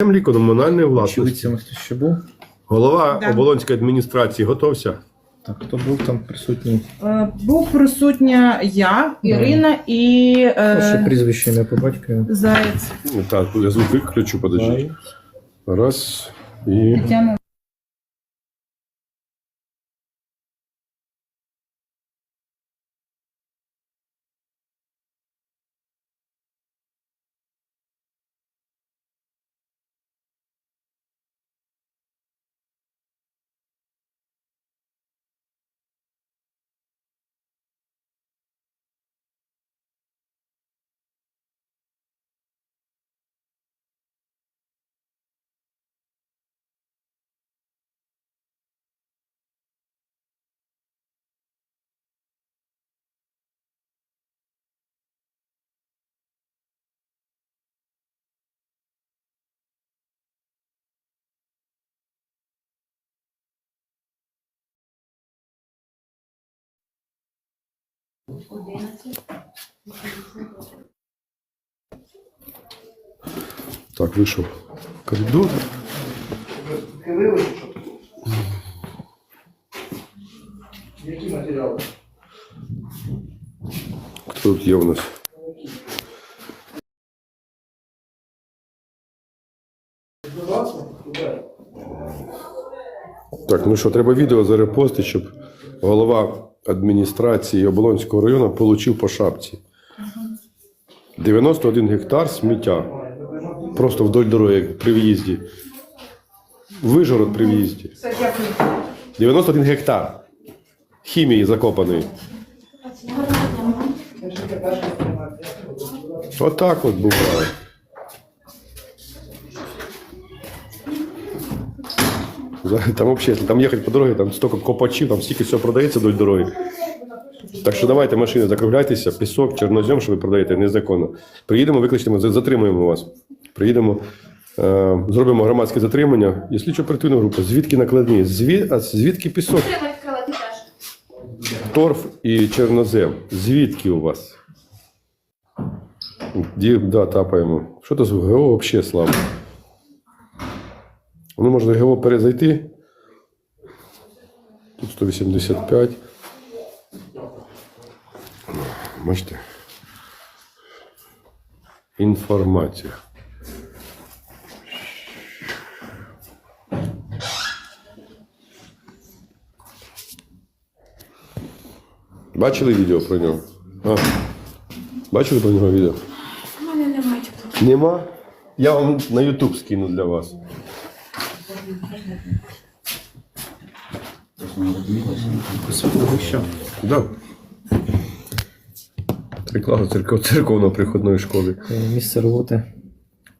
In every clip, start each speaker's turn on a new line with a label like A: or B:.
A: землі комунальної власності.
B: Очевидцями що був.
A: Голова
C: Да.
A: оболонської адміністрації готовся.
B: Так, хто був там присутній?
C: Е, Був присутня я, Ірина і
B: Ще
C: е,
B: прізвище не по батькові.
C: Заєць.
A: Так, я звук виключу, подожди. Раз і.
C: Тетяна.
A: Так, вийшов в коридор.
D: Які матеріали?
A: Хто тут є у нас? Так, ну що, треба відео зарепостити, щоб голова адміністрації Оболонського району отримав по шапці. 91 гектар сміття. Просто вдоль дороги при в'їзді. Вижгород при в'їзді. 91 гектар. Хімії закопаної. Отак от буває. Там взагалі, там їхати по дорозі, там стільки копачів, там стільки всього продається вдоль дороги. Так що давайте машини закругляйтеся, пісок, чорнозем, що ви продаєте, незаконно. Приїдемо, викличемо, затримуємо вас. Приїдемо, е, зробимо громадське затримання і слідчо оперативну групу. Звідки накладні? Звід, а звідки пісок? Торф і чорнозем. Звідки у вас? Ді, да, тапаємо. Що це з ГО взагалі слабо? Воно можна ГО перезайти. Тут 185. Бачите? Інформація. Бачили відео про нього? А? Бачили про нього відео?
E: У мене немає.
A: Нема? Я вам на YouTube скину для вас. Да. Три класи церков, церковно-приходної школи.
B: Е, Місце роботи.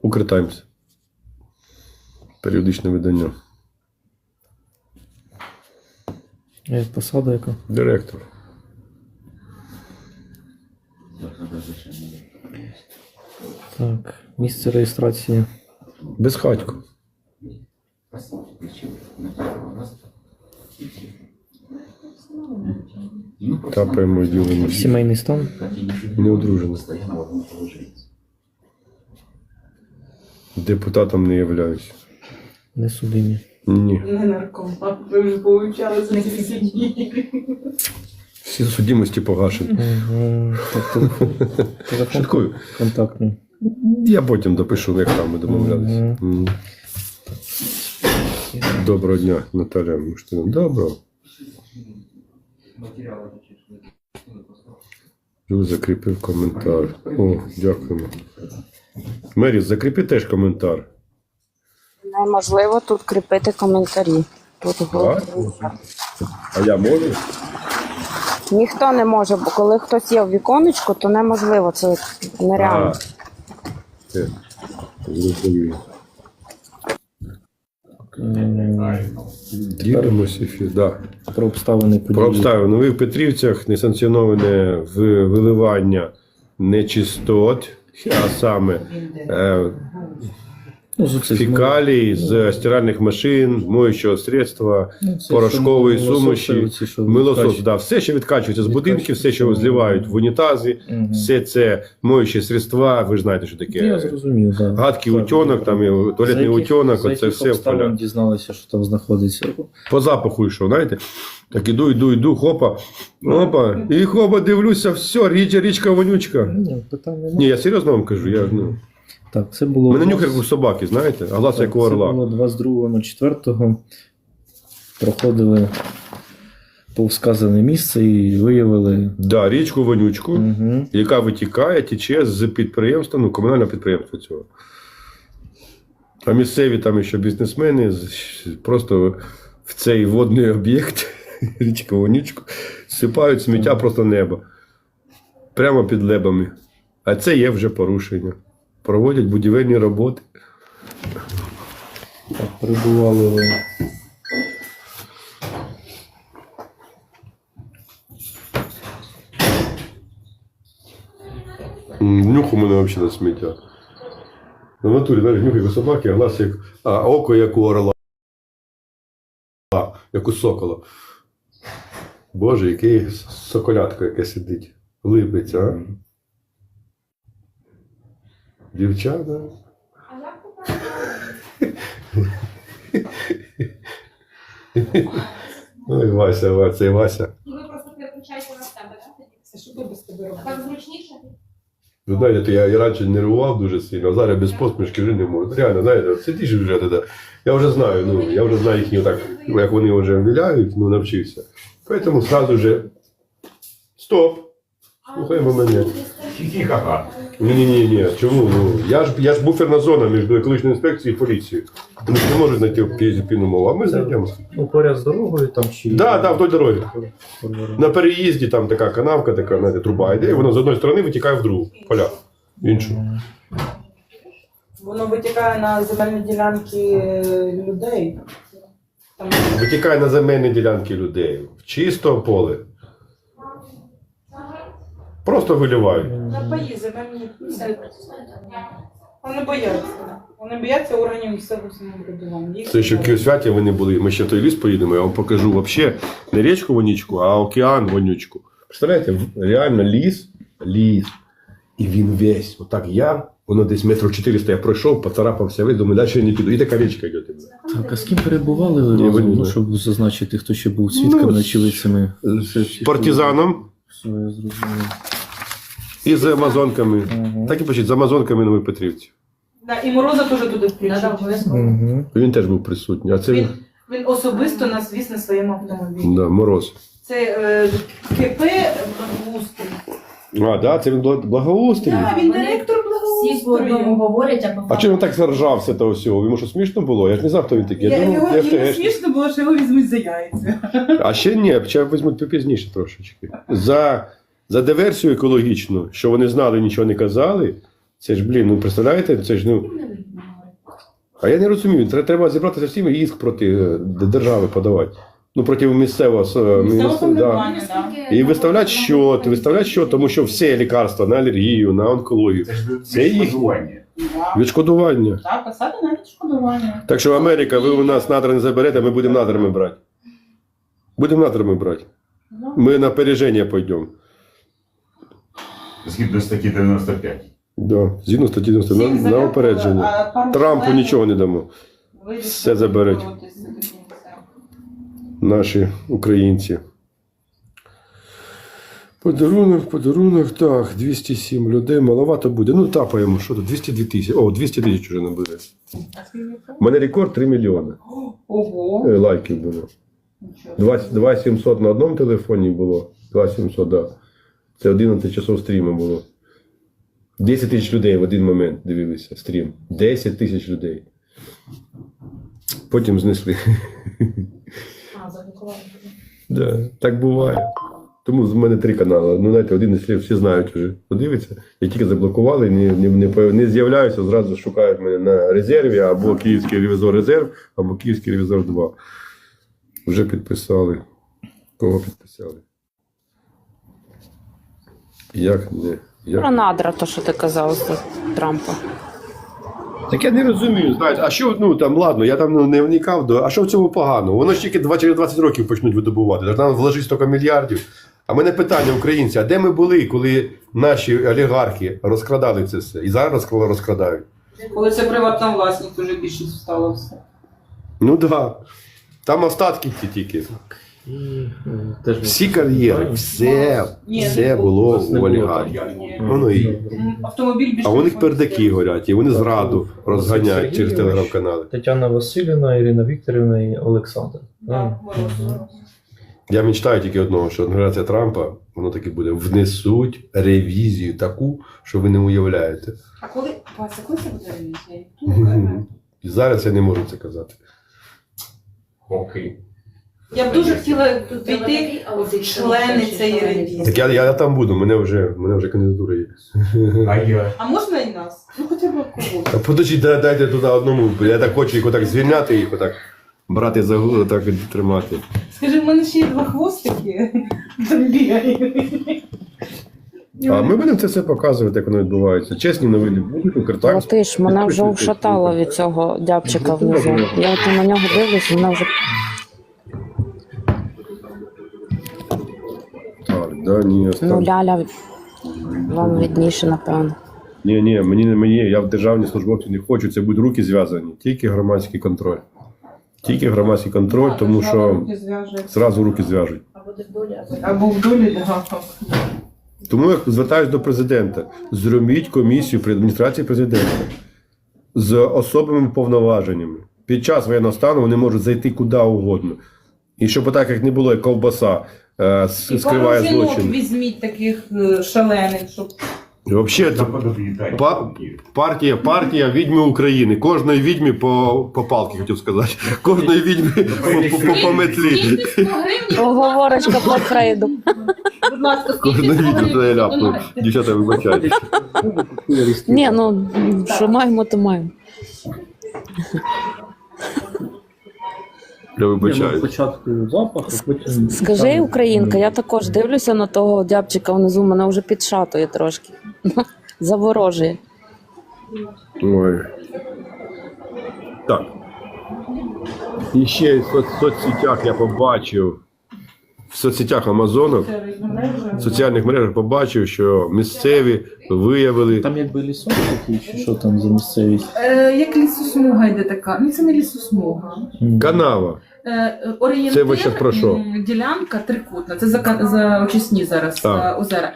A: Укртаймс. Періодичне видання.
B: Е, Посада яка?
A: Директор.
B: Так. Місце реєстрації.
A: Безхатько. Тапаємо і ділимо.
B: Сімейний стан.
A: Не одружено. Депутатом не являюсь.
B: Несудимі.
A: Ні.
C: Не наркоман. Ви вже повивчали за ці дні.
A: Всі судимості погашені. Шуткую.
B: контактний.
A: Я потім допишу, як там ми домовлялися. Доброго дня, Наталя Муштина. Доброго. Закріпив коментар. О, дякуємо. Мері, закріпи теж коментар.
F: Неможливо тут кріпити коментарі. Тут голосується.
A: А я можу?
F: Ніхто не може, бо коли хтось є в віконечку, то неможливо. Це нереально.
A: А, е, Ділимося ефір. Да.
B: Про обставини події.
A: Про обставини. Ви в Петрівцях несанкціоноване виливання нечистот, а саме е,
B: Ну, з оцих
A: фекалій, з стиральних машин, моючого средства,
B: ну, це
A: порошкової
B: що
A: суміші,
B: що
A: милосос,
B: відкачують.
A: да, все, що відкачується з будинків, все, що зливають в унітази,
B: Мгм.
A: все це моючі средства, ви ж знаєте, що таке.
B: Я зрозумів, так.
A: Гадкий
B: Так,
A: утенок,
B: так.
A: там, і туалетний
B: За яких-
A: утенок,
B: за
A: оце все в
B: обставин
A: полях.
B: дізналися, що там знаходиться.
A: По запаху йшов, знаєте? Так іду, іду, іду, хопа, опа, і хопа, дивлюся, все, річка, річка вонючка.
B: Ні.
A: Ні, я серйозно вам кажу, я, ну,
B: Так, це було.
A: мене
B: у
A: нюх
B: нас-
A: як у собаки, знаєте, а глаз як у
B: Це
A: орла.
B: було 22.04. Проходили по вказане місце і виявили.
A: Да, річку вонючку,
B: Угу.
A: яка витікає, тече з підприємства, ну, комунального підприємства цього. А місцеві там ще бізнесмени просто в цей водний об'єкт, річка вонючку, сипають сміття просто небо. Прямо під лебами. А це є вже порушення. Проводять будівельні роботи.
B: Так, перебували ви.
A: Нюх у мене взагалі на сміття. На натурі, навіть нюх як у собаки, а глаз як. А око як у орла. Як у сокола. Боже, який соколятко яке сидить. Липиться, а? Дівчата.
E: А як тепер?
A: Ой, Вася, Вася, це Вася.
E: І ви просто переключаєте на себе, так?
C: Це що би без тебе робити?
E: Так зручніше?
A: Ви знаєте, я і раніше нервував дуже сильно, а зараз без посмішки вже не можу. Реально, знаєте, сидиш вже тоді. Я вже знаю, ну, я вже знаю їхні так, як вони вже віляють, ну, навчився. Тому сразу же стоп. Слухаємо мене.
G: Хі-хі-ха-ха.
A: Ні, ні, ні, ні. Чому? Ну, я ж я ж буферна зона між екологічною інспекцією і поліцією. Вони ж не можуть знайти пізну мову, а ми знайдемо.
B: Ну, поряд з дорогою там чи.
A: Да, да, вдоль дороги. На переїзді там така канавка, така знаєте, труба йде, і вона з одної сторони витікає в другу, поля. В іншу.
C: Воно витікає на земельні ділянки е, людей. Там
A: Витікає на земельні ділянки людей. В чисте поле. Просто виливають.
C: на паї земельні. Вони бояться. Вони бояться органів місцевого самоврядування.
A: Це ще в. Вони були. Ми ще в той ліс поїдемо, я вам покажу вообще не річку вонючку, а океан вонючку. Представляєте, реально ліс, ліс. І він весь, отак я, воно десь метрів 400 я пройшов, поцарапався весь, думаю, далі я не піду. І така річка йде.
B: Так, а з ким перебували
A: Ні,
B: разом? Ну, щоб зазначити, хто ще був свідками,
A: Ну,
B: очевидцями.
A: З партизаном
B: Все, я зрозумів.
A: і з амазонками.
B: Ага.
A: Так і пишіть, з амазонками на Петрівці.
C: Да, і Мороза теж туди включить.
B: Угу.
A: Він теж був присутній. А це
C: Він,
A: він,
C: він особисто нас віз на своєму автомобілі.
A: да, мороз.
C: Це е, КП благоустрій.
A: А, да, це він благ- благоустрій.
C: Да, він директор
E: Всі по одному говорять, а по
A: А чому він так заржав з цього всього? Йому що смішно було? Я ж не знав, хто він такий. Я,
C: Я,
A: думав,
C: його,
A: я
C: йому
A: ФТГ.
C: смішно було, що його візьмуть за яйця.
A: А ще ні, ще візьмуть пізніше трошечки. За, за диверсію екологічну, що вони знали, нічого не казали. Це ж, блін, ну представляєте, це ж ну. А я не розумію, тре- треба зібратися всім ііск проти е, держави подавати. Ну, проти місцевого
C: Місцевого
A: да. І виставляти що, виставляти що, тому що все лікарства на алергію, на онкологію.
G: Це ж
A: Це їх.
G: відшкодування.
A: Відшкодування.
C: Так, посади на відшкодування.
A: Так що Америка, ви у нас надра не заберете, ми будемо надрами брати. Будемо надрами брати.
C: Ну.
A: Ми на опереження пойдемо.
G: Згідно статті 95.
A: Да, згідно статті 90 на, на опередження. Трампу нічого не дамо. все заберуть. Наші українці. Подарунок, подарунок, так, 207 людей, маловато буде. Ну, тапаємо, що тут, 202 тисячі. О, 200 тисяч вже не буде. У мене рекорд 3 мільйони
C: Ого.
A: е, лайків було. 2700 на одному телефоні було. 2700, да. Це 11 часов стріму було. 10 тисяч людей в один момент дивилися стрім. 10 тисяч людей. Потім знесли. Да, так буває. Тому з мене три канали. Ну, знаєте, один із слів всі знають вже. Подивиться. Я тільки заблокували, не, не, не, не з'являюся, зразу шукають мене на резерві, або Київський ревізор резерв, або Київський ревізор 2. Вже підписали. Кого підписали? Як не? Як?
F: Про надра, то що ти казав з Трампа.
A: Так я не розумію, знаєте, а що, ну там, ладно, я там ну, не вникав, до, а що в цьому погано? Воно ж тільки два- через 20 років почнуть видобувати. Так Нам вложить стільки мільярдів. А мене питання, українці, а де ми були, коли наші олігархи розкрадали це все? І зараз розкрадають.
C: Коли це приватна власність, вже більшість стало все.
A: Ну так. Да. Там остатки ті тільки.
B: І е, теж
A: Всі кар'єри, все,
C: Ні,
A: все
C: не
A: було
B: було.
A: у олігархів. Воно і.
C: Автомобіль більше.
A: А у них пердаки горять, і вони зраду розганяють через телеграм-канали.
H: Тетяна Васильівна, Ірина Вікторівна і Олександр.
C: Так, Мороз.
A: Я мечтаю тільки одного, що адміністрація Трампа, воно таки буде, внесуть ревізію таку, що ви не уявляєте.
C: А коли, Вася, коли це буде ревізія?
A: І зараз я не можу це казати.
G: Окей.
C: Я б дуже хотіла в члени цієї ревізії.
A: Так я, я там буду, мене вже, мене вже кандидатура є.
G: А я.
C: А можна і нас? Ну хоча б кого.
A: Дай- дайте туди одному. Я так хочу їх отак звільняти, їх отак брати за голову, так і тримати.
C: Скажи, в мене ще є два хвостики. Там бігають.
A: А ми будемо це все показувати, як воно відбувається. Чесні новини будуть у
F: О,
A: картах.
F: ти ж мене вже ушатало від цього дябчика внизу. Я от на нього дивлюсь, мене вже
A: да, ні,
F: ну
A: остав.
F: ляля вам відніше, напевно.
A: Ні, ні, мені не мені, я в державній службовці не хочу, це будуть руки зв'язані. Тільки громадський контроль. Тільки громадський контроль, тому що зразу руки зв'яжуть.
C: Або в долі, да.
A: Тому я звертаюсь до президента. Зробіть комісію при адміністрації президента з особими повноваженнями. Під час воєнного стану вони можуть зайти куди угодно. І щоб так, як не було, як ковбаса е, с- скриває
C: жінок
A: злочин.
C: візьміть таких е, шалених, щоб
A: Взагалі, це Па- партія, партія відьми України. Кожної відьмі по, по палки, хотів сказати. Кожної відьми по, по, по метлі.
E: Скиньте 100 гривень.
F: Оговорочка по Фрейду.
E: Будь ласка,
A: Кожної
E: скиньте 100
A: відьми це я
E: гривень.
A: ляпнув. Дівчата, вибачайте.
F: Ні, ну що маємо, то маємо.
A: Я
H: ну,
A: вибачаю.
H: Спочатку запах, а потім.
F: Скажи, Українка, я також дивлюся на того дябчика внизу, мене вже підшатує трошки. Заворожує.
A: Ой. Так. І ще в соц- соцсетях я побачив. В соцсетях Амазонок, в соціальних мережах побачив, що місцеві виявили.
B: Там якби лісок такий, чи що там за місцевість.
C: Е, як лісосмуга йде така. Ну це не лісосмуга.
A: Канава.
C: Е, орієнтир,
A: Це ви щас про що?
C: Ділянка трикутна. Це за, за очисні зараз
A: Так.
C: е, озера.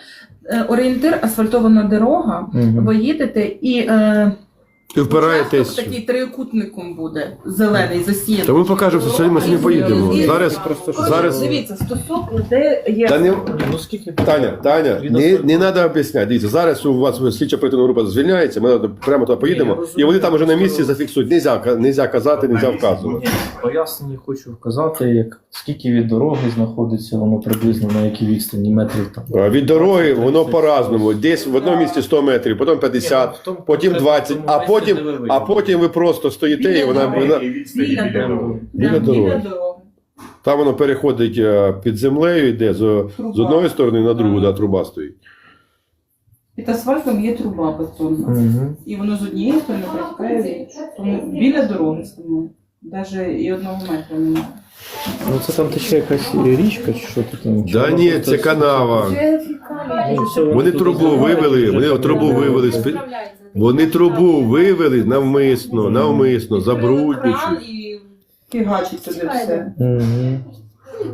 C: Е, орієнтир, асфальтована дорога.
B: Мгм.
C: Ви їдете і е,
A: І впираєтесь.
C: участок такий трикутником буде, зелений, засіяний.
A: То ми покажемо, що сьогодні ми сьогодні поїдемо. Зараз, зараз.
C: Дивіться, стосок, де є.
A: Та не,
B: Ну скільки
A: Таня, Таня, не, не треба об'ясняти. Дивіться, зараз у вас слідча оперативна група звільняється, ми прямо туди поїдемо, і вони там вже на місці зафіксують. Нельзя, нельзя казати, нельзя вказувати.
B: пояснення хочу вказати, як скільки від дороги знаходиться воно приблизно на якій відстані метрів там.
A: А Від дороги воно по-разному. Десь в одному місці 100 метрів, потім 50, потім 20, а потім, а потім ви просто стоїте і вона, вона
C: Біля дороги.
A: Біля
C: Да,
A: дороги. Там воно переходить е, під землею, йде з, з одної сторони на другу, да, труба стоїть.
C: Під асфальтом є труба бетонна.
B: Угу.
C: І воно з однієї сторони протікає. Тому біля дороги стоїмо. Навіть і одного метра немає.
B: Ну це там тече якась річка, чи що тут там?
A: Да ні, це канава.
B: Ну,
A: Вони трубу вивели, вони трубу вивели Вони трубу вивели навмисно, навмисно, забруднюючи.
C: фігачить туди все.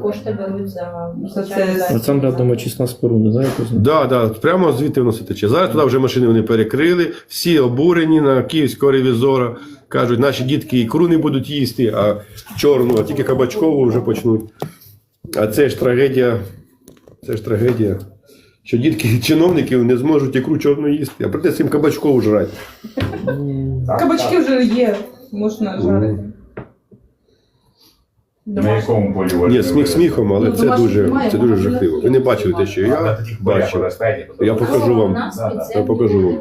E: Кошти беруть за
C: За це-
B: А там рядом очисна споруда, да, якось?
A: Да, да, прямо звідти воно все тече. Зараз туди вже машини вони перекрили, всі обурені на київського ревізора. Кажуть, наші дітки ікру не будуть їсти, а чорну, а тільки кабачкову вже почнуть. А це ж трагедія. Це ж трагедія. Що дітки чиновників не зможуть ікру чорну їсти, а прийдеться їм кабачкову жрати.
C: Кабачки вже є, можна жарити.
G: На якому полі ви
A: Ні, сміх сміхом, але
C: Ну,
A: це
C: домашніх
A: дуже,
C: немає,
A: це дуже
C: домашніх
A: жахливо. Ви не бачили те, що я бачив. Я покажу вам Я покажу вам.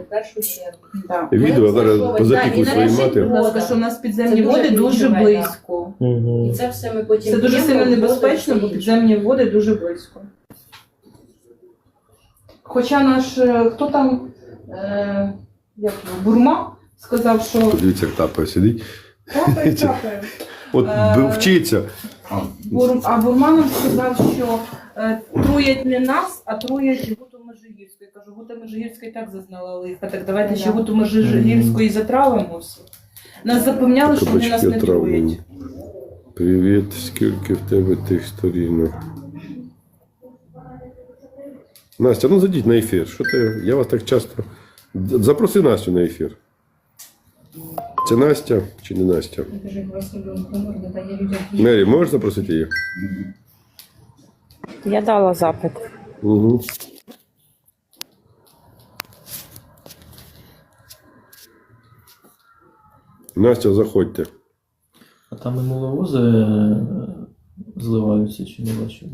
C: Да.
A: відео, зараз
E: Да,
A: позапікую
E: і
A: своїй
E: нарешті
A: мати.
C: Будь ласка, що у нас підземні
E: Це дуже
C: води дуже
E: ключове,
C: близько.
E: І це все ми потім
C: Це дуже сильно небезпечно, бо підземні води дуже близько. Хоча наш, е, хто там, е, як його, бурма, сказав, що
A: Подивіться, як тапає сидить.
C: капає, капає.
A: От
C: Е,
A: вчиться.
C: Бур- А Бурманов сказав, що е, труять не нас, а труять Гуту Межигірську. Я кажу, Гута Межигірська і так зазнала лиха, так давайте ще Гуту Межигірську і затравимо все. Нас запевняли, що вони нас не труять.
A: Привіт, скільки в тебе тих сторінок? Настя, ну зайдіть на ефір. Що ти? Я вас так часто. Запроси Настю на ефір. Це Настя чи не Настя? Мері, можеш запросити її?
F: Я дала запит.
A: Угу. Настя, заходьте.
B: А там і моловози е, зливаються чи не бачили?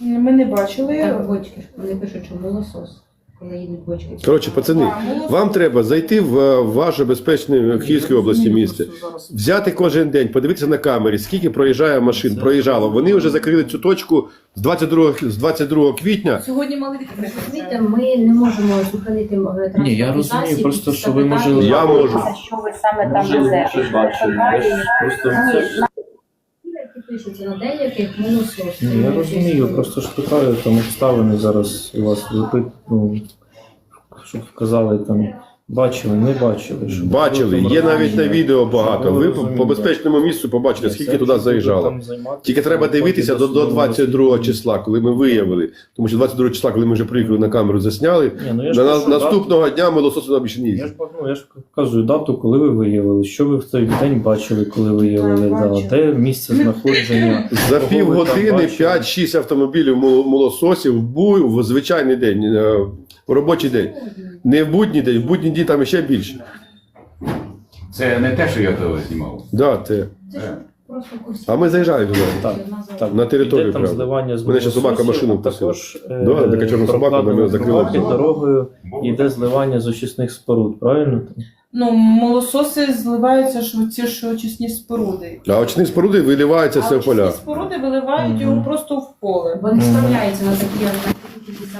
C: Ми не бачили.
E: Так, бочки. Вони пишуть, що молосос. Коли їдуть бочки.
A: Коротше, пацани, вам треба зайти в е, ваше безпечне в Київській області місце. Взяти кожен день, подивитися на камері, скільки проїжджає машин, проїжджало. Вони вже закрили цю точку з 22, з 22 квітня.
C: Сьогодні мали відкрити.
E: Розумієте, ми не можемо зупинити е, транспортний
B: Ні, я розумію,
E: засіб
B: просто, що ви, можливо,
A: Я можу.
E: Що ви саме там
B: Може,
E: везете?
B: вже. Я ж Просто це ж-
E: Які пишуться на деяких молосос.
B: Ні, я розумію, просто ж питаю там обставини зараз у вас випит, ну, щоб вказали там, бачили, не бачили. щоб
A: Бачили, є навіть на відео багато. Ви по, по безпечному місцю побачите,
B: Ні,
A: скільки туди заїжджало. Тільки треба дивитися до, до 22 числа, коли ми виявили. Тому що 22 числа, коли ми вже приїхали на камеру, засняли.
B: Ні, ну я ж
A: На,
B: кажу, дату-
A: наступного дня ми лососу більше не
B: Я
A: їздили.
B: ж, ну, я ж вказую дату, коли ви виявили, що ви в той день бачили, коли виявили,
C: Так,
B: да, де місце знаходження.
A: За
B: кого ви
A: півгодини
B: там бачили.
A: 5-6 автомобілів мол- молососів в буй в звичайний день, е, в робочий день. Не в будній день, в будній день там ще більше.
G: Це не те, що я того знімав.
A: Да, те. А ми заїжджаємо туди.
B: Так, так.
A: На територію,
B: Іде там
A: правда.
B: зливання з
A: Мене ще собака машину
B: а
A: вкусила.
B: також е,
A: Да, така чорна собака, вона закрила
B: під дорогою йде зливання з очисних споруд, правильно?
C: Ну, молососи зливаються ж ці ж очисні споруди.
A: А очні споруди виливаються все в
C: очисні споруди виливають його просто в поле.
E: Вони вставляються на такі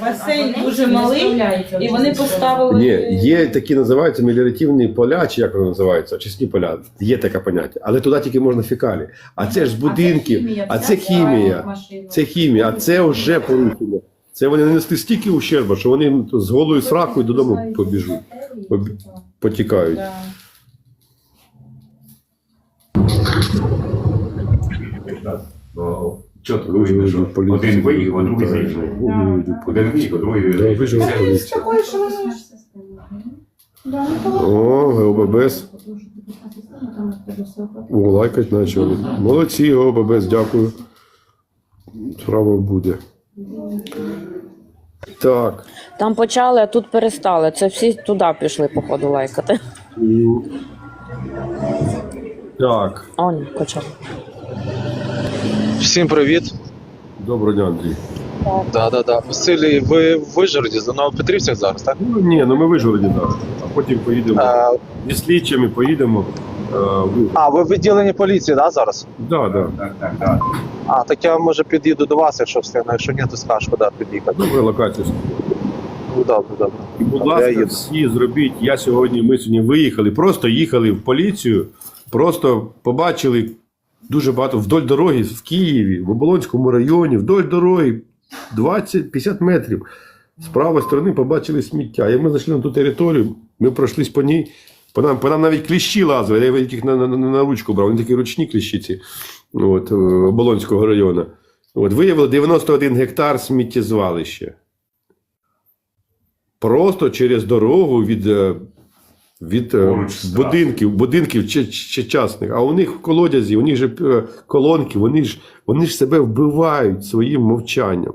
C: Басейн дуже малий, І вони поставили.
A: Ні, є такі називаються меліоративні поля, чи як вони називаються, очисні поля. Є таке поняття. Але туди тільки можна фекалі. А це ж з будинків, а це хімія. Це хімія, а це вже порушення. Це вони нанесли стільки ущерба, що вони з голою сракою додому побіжуть, потікають.
G: Чітко видно, що один виїхав, а другий заїхав. Один виїхав, другий
A: Да, вижив
G: заїхав.
C: Такої, що вони Да, ну,
A: О, ГОББС. О, лайкать почали. Молодці, ГОББС, дякую. Справа буде. Так.
F: Там почали, а тут перестали. Це всі туди пішли, походу, лайкати.
A: Так.
F: О, ні, почали.
I: Всім привіт.
A: Доброго дня, Андрій.
I: Да, да, да. Василій, ви в Вижгороді, за Новопетрівцях зараз, так?
A: Ну, ні, ну ми вижили зараз. А потім поїдемо.
I: А,
A: Зі слідчими поїдемо. Е, в-
I: а, ви в відділенні поліції, да, зараз?
A: Да, да.
G: Так, так, так.
I: А, так я може під'їду до вас, якщо встигну. Якщо ні, то скажеш, куди під'їхати.
A: Добре локація.
I: Ну, добре, добре.
A: І, будь
I: Я
A: ласка,
I: їду.
A: всі зробіть. Я сьогодні, ми сьогодні виїхали, просто їхали в поліцію, просто побачили дуже багато вдоль дороги в Києві, в Оболонському районі, вдоль дороги 20-50 метрів. З правої сторони побачили сміття. І ми зайшли на ту територію, ми пройшлись по ній. По нам, по нам навіть кліщі лазили, я їх на, на, на, на ручку брав, вони такі ручні кліщиці от, е, Оболонського району. От, виявили 91 гектар сміттєзвалища. Просто через дорогу від, е, від е,
G: Поруч
A: будинків, будинків чи, чи частних. А у них в колодязі, у них же е, колонки, вони ж, вони ж себе вбивають своїм мовчанням.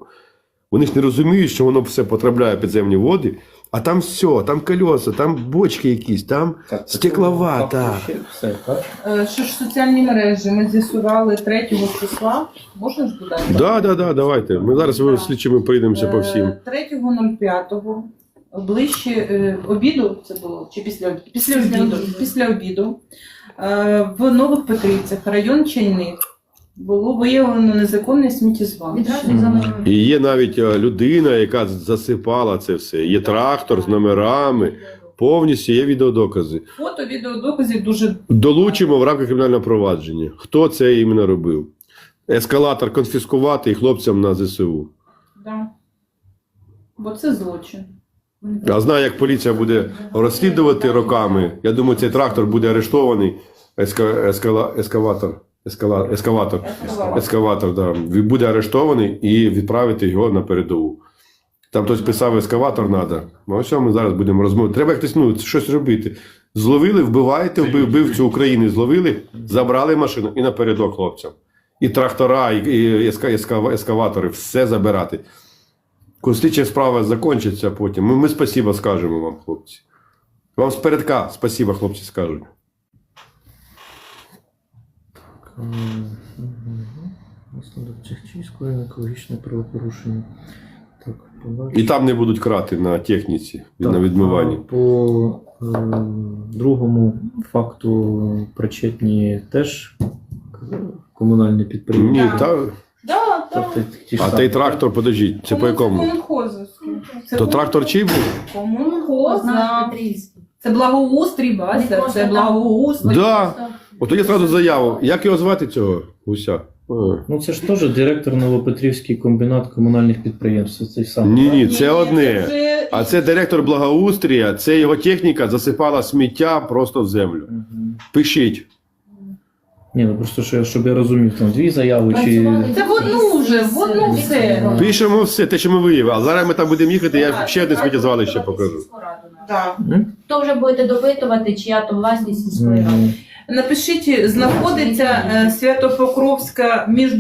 A: Вони ж не розуміють, що воно все потрапляє в підземні води, а там все, там колеса, там бочки якісь, там
B: Так,
A: Стеклова, так.
B: так?
C: Е, Що ж соціальні мережі ми з'ясували 3 числа. Можна ж додати?
A: Да, да, да, давайте. Ми зараз
C: Да.
A: з слідчими поїдемося по всім.
C: Е, 3.05 ближче е, обіду це було чи після обіду? Після обіду. Після обіду е, в Нових Петрівцях, район Чайник, було виявлено незаконне сміттєзвалище.
E: Відразу за мною.
A: І є навіть е, людина, яка засипала це все. Є трактор з номерами. повністю є відеодокази.
C: Фото, відеодоказів дуже
A: Долучимо в рамках кримінального провадження. Хто це іменно робив? Ескалатор конфіскувати і хлопцям на ЗСУ.
C: да. Бо це злочин.
A: А знаю, як поліція буде розслідувати роками. Я думаю, цей трактор буде арештований. Еска, ескала, ескаватор. Ескала, ескаватор. Ескаватор, да. Він буде арештований і відправити його на передову. Там хтось писав, ескаватор треба. Ну, ось ми зараз будемо розмовляти. Треба якось ну, щось робити. Зловили, вбиваєте, вбив, вбивцю України зловили, забрали машину і напередок хлопцям. І трактора, і, і еска, еска- ескаватори, все забирати. Коли слідча справа закінчиться потім, ми, ми спасіба скажемо вам, хлопці. Вам спередка спасіба, хлопці, скажуть.
B: Наслідок Чехчійської екологічне правопорушення. Так, подальше.
A: І там не будуть крати на техніці,
B: Так,
A: на відмиванні.
B: а По е, другому факту причетні теж комунальні
A: Ні,
B: підприємства.
A: та,
C: Да, да.
B: Тобто ті ж
A: а
B: самі.
A: той трактор, подождіть, це по якому?
C: Комунхозовський.
A: То трактор чий був?
C: Це благоустрій, бачите, це благоустрій.
A: Да. От тоді одразу заяву. Як його звати цього гуся? А.
B: Ну це ж теж директор Новопетрівський комбінат комунальних підприємств. Це цей самий.
A: Ні, ні, це одне.
C: вже-
A: А це директор благоустрія, це його техніка засипала сміття просто в землю. Пишіть.
B: Ні, ну просто що, щоб я розумів, там дві заяви чи.
C: Це в одну вже, в одну все.
A: Пишемо все, те, що ми виявили. А зараз ми там будемо їхати, я ще одне сміттєзвалище покажу.
C: Да.
B: М?
E: Хто вже будете допитувати, чия то власність сільської ради?
C: Напишіть, знаходиться е, Святопокровська між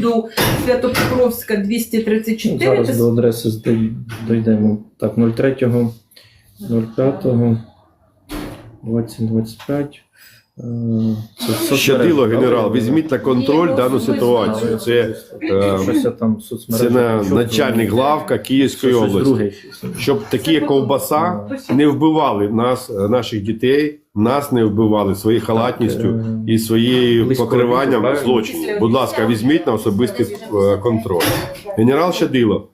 C: Святопокровська 234.
B: Зараз до адреси здой- дійдемо. Так, 03, 05, 2025. Е, Це
A: Щадило, генерал, візьміть на контроль дану ситуацію. Це, е,
B: Щось я там
A: це на
B: почув,
A: начальник главка Київської
B: щось
A: області.
B: друге щось.
A: Щоб такі як ковбаса не вбивали нас, е, наших дітей, нас не вбивали своєю халатністю
B: е,
A: і своєю
B: Близько
A: покриванням
B: правильно?
A: злочинів. Будь ласка, візьміть на особистий е, контроль. Генерал Щадило.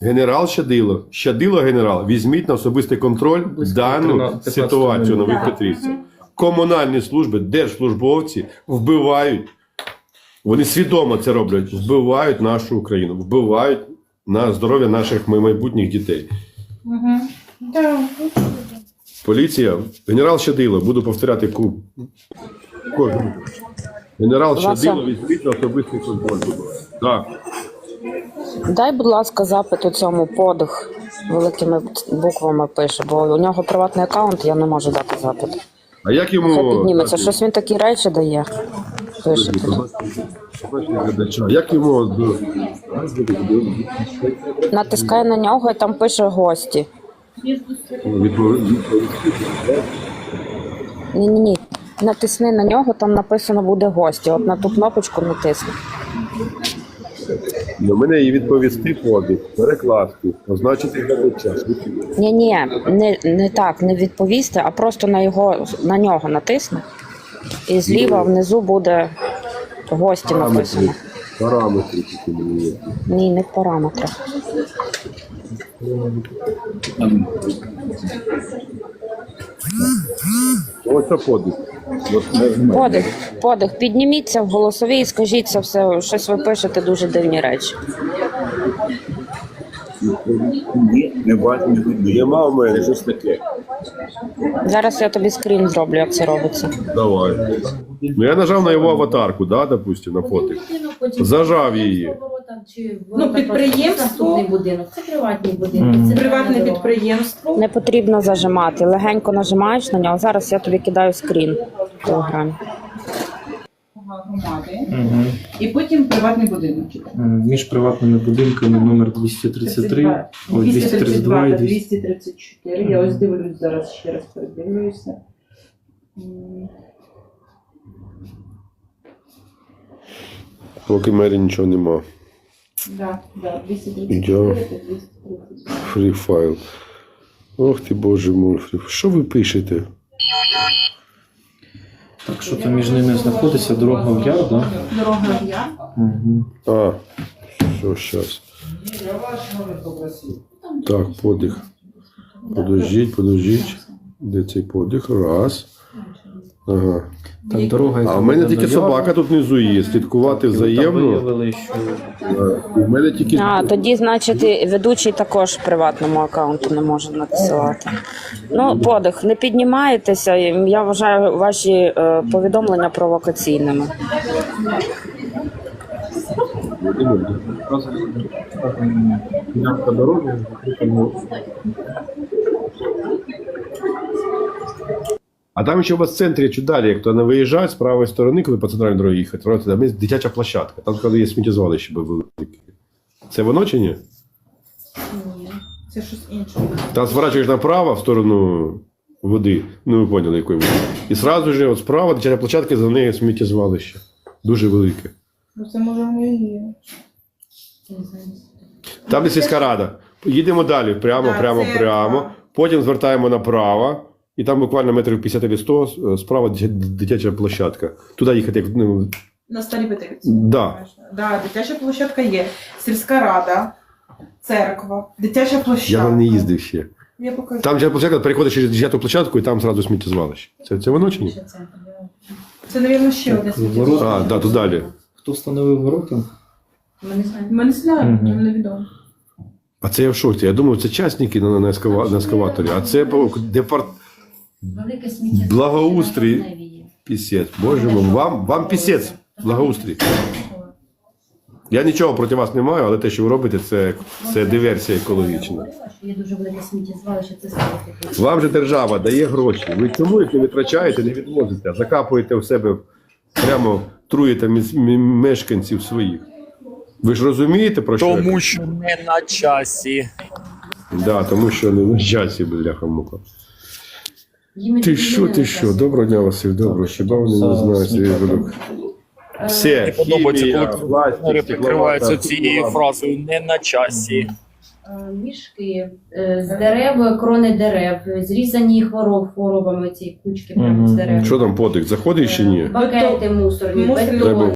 A: Генерал Щадило. Щадило генерал, візьміть на особистий контроль дану
B: 13
A: ситуацію нових Петрівців. Комунальні служби, держслужбовці вбивають. Вони свідомо це роблять, вбивають нашу Україну, вбивають на здоров'я наших майбутніх дітей.
C: Да.
A: Поліція, генерал Щадило, буду повторяти ку. кожен. Генерал. Щадило, візьміть на особистий контроль. Так.
F: Дай, будь ласка, запит у цьому подих великими буквами пише, бо у нього приватний аккаунт, я не можу дати запит.
A: А як йому.
F: Хай підніметься. Щось він такі речі дає. Пише тут.
A: Як йому. до-
F: Натискай на нього і там пише гості. Ні, ні, ні. Натисни на нього, там написано буде гості. От на ту кнопочку натисни.
A: У мене є відповісти подих, перекласти, означити глядача.
F: Ні, ні, не, не так, не відповісти, а просто на його на нього натисни. І зліва внизу буде гості написано.
A: Параметри такі мені є.
F: Ні, не в параметрах.
A: Ось подих.
F: Подих, подих, підніміться в голосові і скажіть це все. Щось ви пишете дуже дивні речі.
G: Ні, не бачу, не видно.
A: Нема в мене, щось таке.
F: Зараз я тобі скрін зроблю, як це робиться.
A: Давай. Ну я нажав на його аватарку, да, допустим, на фотик. Зажав її.
C: Ну, підприємство-
E: Наступний будинок. Це приватний будинок.
B: Мгм.
E: Це
C: Приватне
E: дорога.
C: підприємство.
F: Не потрібно зажимати. Легенько нажимаєш на нього. Зараз я тобі кидаю скрін в телеграмі.
C: Громади.
B: Мгм.
C: І потім приватний будинок.
B: М, Між приватними будинками номер 233, ой, 232 і 200.
C: 234. Я ось дивлюсь зараз ще раз передивлюся. М,
A: Поки в мене нічого нема.
C: Да, да,
A: Я
C: 234 та 230.
A: фрі файл. Ох ти боже мой. Що ви пишете?
B: Так що там між ними знаходиться дорога в яр, да?
C: Дорога в Яр.
B: Угу.
A: А, все, зараз. Так, подих. Подождіть, подождіть. Де цей подих? Раз. Ага.
B: Так, дорога,
A: А в мене тільки собака тут внизу є. Слідкувати взаємно.
B: виявили, що
A: У мене тільки.
F: А, тоді, значить, і ведучий також приватному аккаунту не може надсилати. Ну, подих, не піднімаєтеся. Я вважаю ваші е, повідомлення провокаційними.
B: ділянка дороги
A: А там ще у вас в центрі чи далі, як то не виїжджають з правої сторони, коли по центральній дорозі їхати, там є дитяча площадка. Там коли є сміттєзвалище велике. Це воно чи ні?
C: Ні, це щось інше.
A: Там зворачуєш направо в сторону води, ну ви поняли, якої води. І одразу ж от справа дитяча площадка, за нею сміттєзвалище. Дуже велике.
C: Ну це може і є.
A: Там де сільська рада. Їдемо далі, прямо, прямо, прямо. Потім звертаємо направо. І там буквально метрів 50 або 100 е, справа дитяча площадка. Туди їхати, як ну,
C: На старій Петрівці.
A: Да.
C: Да, дитяча площадка є. Сільська рада, церква, дитяча площадка.
A: я там не їздив ще.
C: Я покажу.
A: Там дитяча площадка переходить через дитячу площадку, і там зразу сміттєзвалище. Це, це воно чи ні?
C: Це, мабуть, ще одне
B: Ворот.
A: А, да, тут далі.
B: Хто встановив ворота?
E: Ми не знаємо.
C: Ми не знаємо, нам невідомо.
A: А це я в шоці. Я думав, це частники на, на, ескава- на ескаваторі, а це по- департ
E: Велике сміття.
A: Благоустрій. Пісець. Боже мой, вам, вам пісець. Благоустрій. Я нічого проти вас не маю, але те, що ви робите, це, це диверсія екологічна.
E: Є дуже велике сміттєзвалище, це ставити.
A: Вам же держава дає гроші. Ви чому їх не витрачаєте, не відвозите, а закапуєте в себе, прямо труєте міс- мі- мешканців своїх. Ви ж розумієте про що? я
J: Тому
A: кажу?
J: що не на часі.
A: Да, тому що не на часі, бляха мука. Ти що, ти що? Доброго дня, Василь, доброго. Хіба вони не знають свій випадок? Все,
J: Мені подобається,
A: хімія,
J: коли
A: пластик,
J: прикриваються
A: стекловата,
J: цією фразою не на часі.
E: Е, Мішки е, з дерев, крони дерев, зрізані хвороб, хворобами ці кучки прямо з
B: Мгм.
E: дерев.
A: Що там подих? Заходить чи ні?
E: Пакети мусорні,
C: Мусорні.
E: бетон.